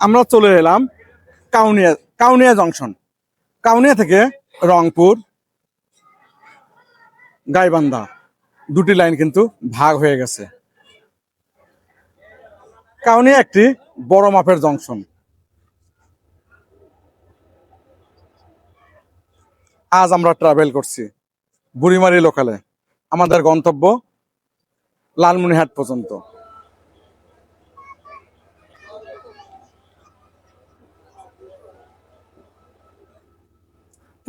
আমরা চলে এলাম কাউনিয়া কাউনিয়া জংশন। কাউনিয়া থেকে রংপুর, গাইবান্ধা, দুটি লাইন কিন্তু ভাগ হয়ে গেছে। কাউনিয়া একটি বড় মাপের জংশন। আজ আমরা ট্রাভেল করছি বুড়িমারি লোকালে আমাদের গন্তব্য লালমনিহাট পর্যন্ত।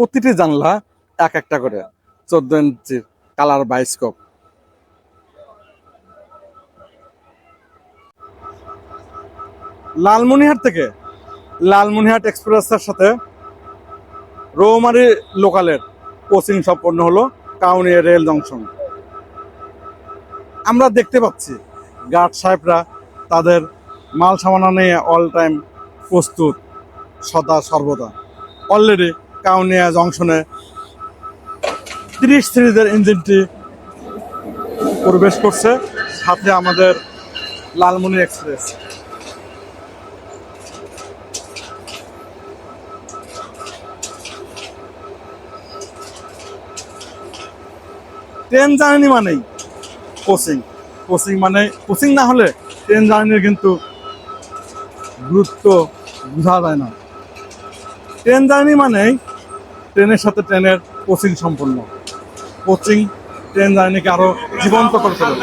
প্রতিটি জানলা এক একটা করে। চোদ্দ ইঞ্চির কালার বাইস্কোপ। লালমনিহাট থেকে লালমনিহাট এক্সপ্রেসের সাথে রৌমারি লোকালের কোচিং সম্পন্ন হলো কাউনিয়া রেল জংশন। আমরা দেখতে পাচ্ছি, গার্ড সাহেবরা তাদের মাল সামানা নিয়ে অল টাইম প্রস্তুত, সদা সর্বদা। অলরেডি কাউনিয়া জংশনে তিরিশ সিরিজের ইঞ্জিনটি প্রবেশ করছে, সাথে আমাদের লালমনি এক্সপ্রেস। ট্রেন জার্নি মানেই কোচিং কোচিং মানে কোচিং না হলে ট্রেন জার্নির কিন্তু গুরুত্ব বোঝা যায় না। ট্রেন জার্নি মানেই ট্রেনের সাথে ট্রেনের কোচিং সম্পন্ন। কোচিং ট্রেন জার্নিকে আরও জীবন্ত করে তোলে।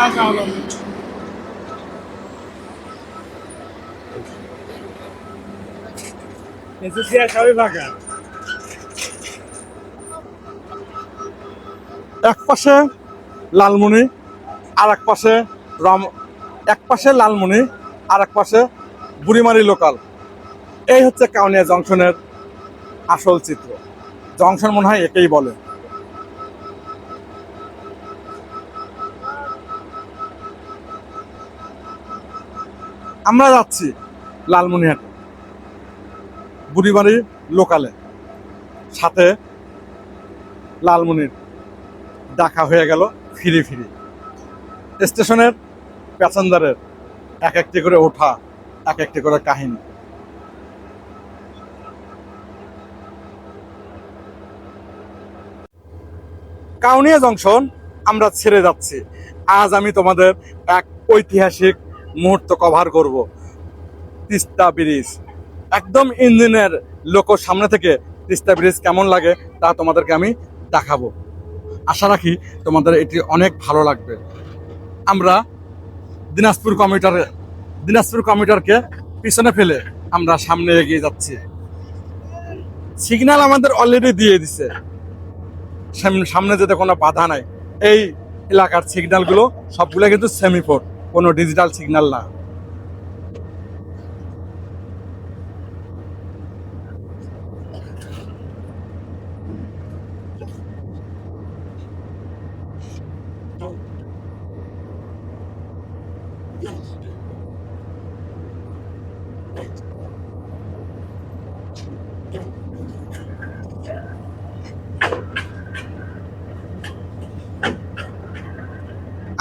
এক পাশে লালমনি আর এক পাশে রাম এক পাশে লালমনি আর এক পাশে বুড়িমারি লোকাল। এই হচ্ছে কাউনিয়া জংশনের আসল চিত্র। জংশন মনে হয় একেই বলে। আমরা যাচ্ছি লালমনিহাটে বুড়িমারি লোকালে। সাথে লালমনির দেখা হয়ে গেল ফিরি ফিরি। স্টেশনের প্যাসেঞ্জারের এক একটি করে ওঠা, এক একটি করে কাহিনী। কাউনিয়া জংশন আমরা ছেড়ে যাচ্ছি। আজ আমি তোমাদের এক ঐতিহাসিক মুহূর্ত কভার করব। তিস্তা ব্রিজ। একদম ইঞ্জিনের লোক সামনে থেকে তিস্তা ব্রিজ কেমন লাগে তা তোমাদেরকে আমি দেখাবো। আশা রাখি তোমাদের এটি অনেক ভালো লাগবে। আমরা দিনাজপুর কমিউটারে দিনাজপুর কমিউটারকে পিছনে ফেলে আমরা সামনে এগিয়ে যাচ্ছি। সিগন্যাল আমাদের অলরেডি দিয়ে দিছে। সামনে যেতে কোনো বাধা নাই, এই এলাকার সিগন্যালগুলো সবগুলো কিন্তু সেমিফোর কোনো ডিজিটাল সিগন্যাল না।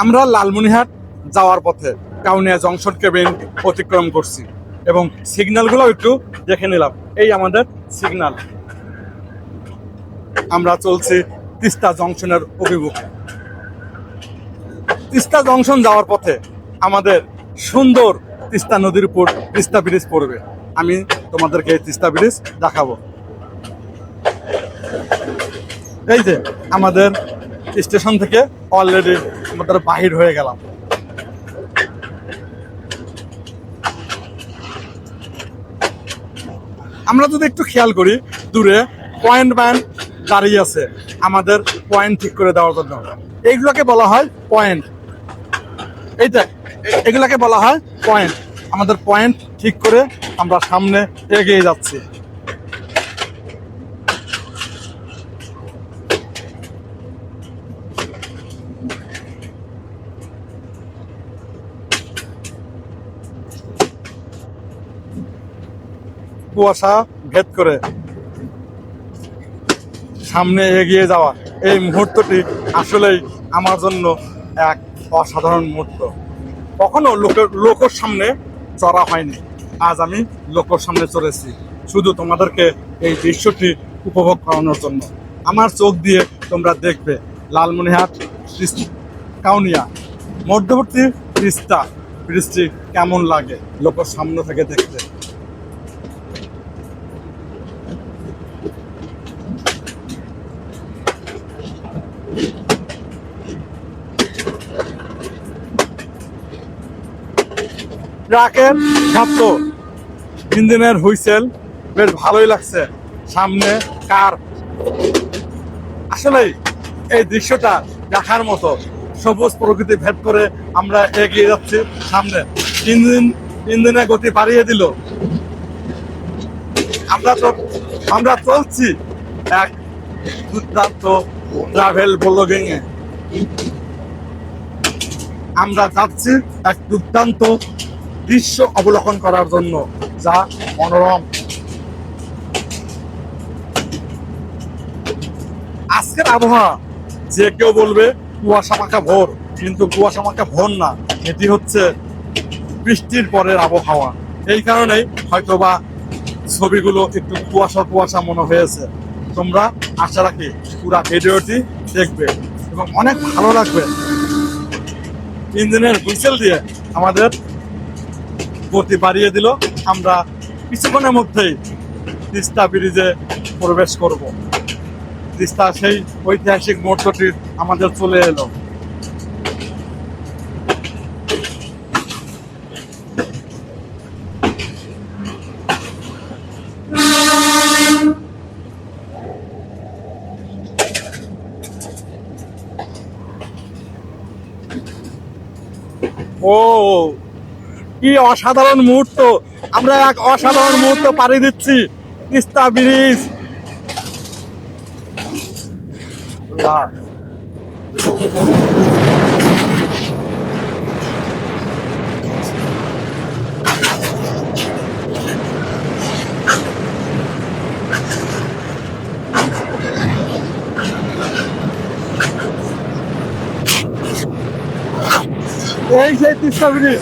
আমরা লালমনিহাট যাওয়ার পথে কাউনিয়া জংশন কেবিন অতিক্রম করছি এবং সিগন্যালগুলো একটু দেখে নিলাম। এই আমাদের সিগন্যাল। আমরা চলছি তিস্তা জংশনের অভিমুখে। তিস্তা জংশন যাওয়ার পথে আমাদের সুন্দর তিস্তা নদীর উপর তিস্তা ব্রিজ পড়বে। আমি তোমাদেরকে তিস্তা ব্রিজ দেখাবো। এই যে আমাদের স্টেশন থেকে অলরেডি আমাদের বাহির হয়ে গেলাম। আমরা যদি একটু খেয়াল করি, দূরে পয়েন্ট ম্যান দাঁড়িয়ে আছে, আমাদের পয়েন্ট ঠিক করে দেওয়ার জন্য। এইগুলোকে বলা হয় পয়েন্ট এইটা এগুলাকে বলা হয় পয়েন্ট আমাদের পয়েন্ট ঠিক করে আমরা সামনে এগিয়ে যাচ্ছি। কুয়াশা ভেদ করে সামনে এগিয়ে যাওয়া। এই মুহূর্তটি আসলেই আমার জন্য এক অসাধারণ মুহূর্ত। কখনো লোকের লোকের সামনে চড়া হয়নি। আজ আমি লোকের সামনে চড়েছি। শুধু তোমাদেরকে এই দৃশ্যটি উপভোগ করানোর জন্য। আমার চোখ দিয়ে তোমরা দেখবে লালমনিহাট কাউনিয়া। মধ্যবর্তী ব্রিজটা ব্রিজটি কেমন লাগে লোকের সামনে থেকে দেখতে? ট্রাকের শব্দ ইঞ্জিনের হুইসেল বেশ ভালোই লাগছে। সামনে কার? আসলে এই দৃশ্যটা দেখার মতো। সবুজ প্রকৃতি ভেদ করে আমরা এগিয়ে যাচ্ছি সামনে। ইঞ্জিন, ইঞ্জিনে গতি বাড়িয়ে দিল। আমরা তো, আমরা চলছি এক দুর্দান্ত ট্রাভেল ব্লগিং এ আমরা যাচ্ছি এক দুর্দান্ত দৃশ্য অবলোকন করার জন্য যা মনোরম। আজকের আবহাওয়া, যে কেউ বলবে কুয়াশা মাখা ভোর, কিন্তু কুয়াশা মাখা ভোর না, এটি হচ্ছে বৃষ্টির পরের আবহাওয়া। এই কারণেই হয়তোবা ছবিগুলো একটু কুয়াশা কুয়াশা মনে হয়েছে। তোমরা আশা রাখি পুরা ভিডিওটি দেখবে এবং অনেক ভালো লাগবে। ইঞ্জিনের হুইসেল দিয়ে আমাদের গতি বাড়িয়ে দিল। আমরা কিছুক্ষণের মধ্যেই তিস্তা ব্রিজে প্রবেশ করব। তিস্তা সেই ঐতিহাসিক মুহূর্তটি আমাদের চলে এলো। ও কি অসাধারণ মুহূর্ত। আমরা এক অসাধারণ মুহূর্ত পাড়ি দিচ্ছি। তিস্তা ব্রিজ। এই সেই তিস্তা ব্রিজ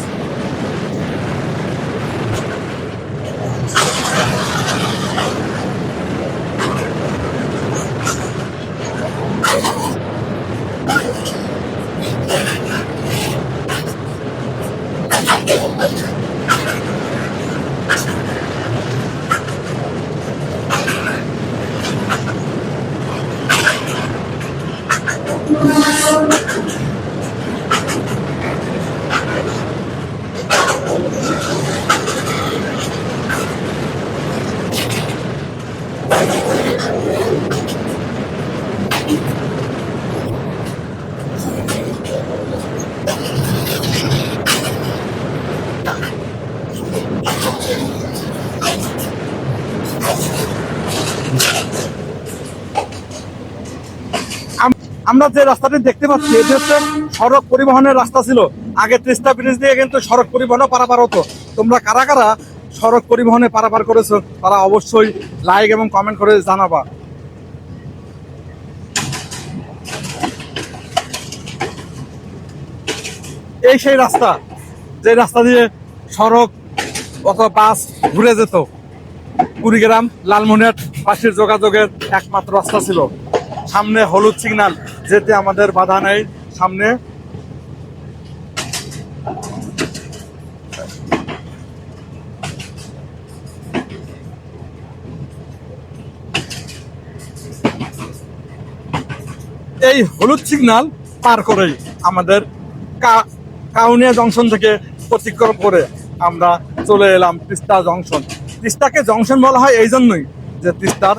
আম- আমরা যে রাস্তাটি দেখতে পাচ্ছি, এটি হচ্ছে সড়ক পরিবহনের রাস্তা ছিল। আগে তিস্তা ব্রিজ দিয়ে কিন্তু সড়ক পরিবহনও পারাপার হতো। তোমরা কারা কারা সড়ক পরিবহনে পারাপার করেছ, তারা অবশ্যই লাইক এবং কমেন্ট করে জানাবা। এই সেই রাস্তা, যে রাস্তা দিয়ে সড়ক অথবা বাস ঘুরে যেত। কুড়িগ্রাম লালমনিরহাট পাশের যোগাযোগের একমাত্র রাস্তা ছিল। সামনে হলুদ সিগন্যাল যেতে আমাদের বাধা নেই। সামনে। এই হলুদ সিগনাল পার করেই আমাদের কাউনিয়া জংশন থেকে অতিক্রম করে আমরা চলে এলাম তিস্তা জংশন। তিস্তাকে জংশন বলা হয় এই জন্যই যে তিস্তার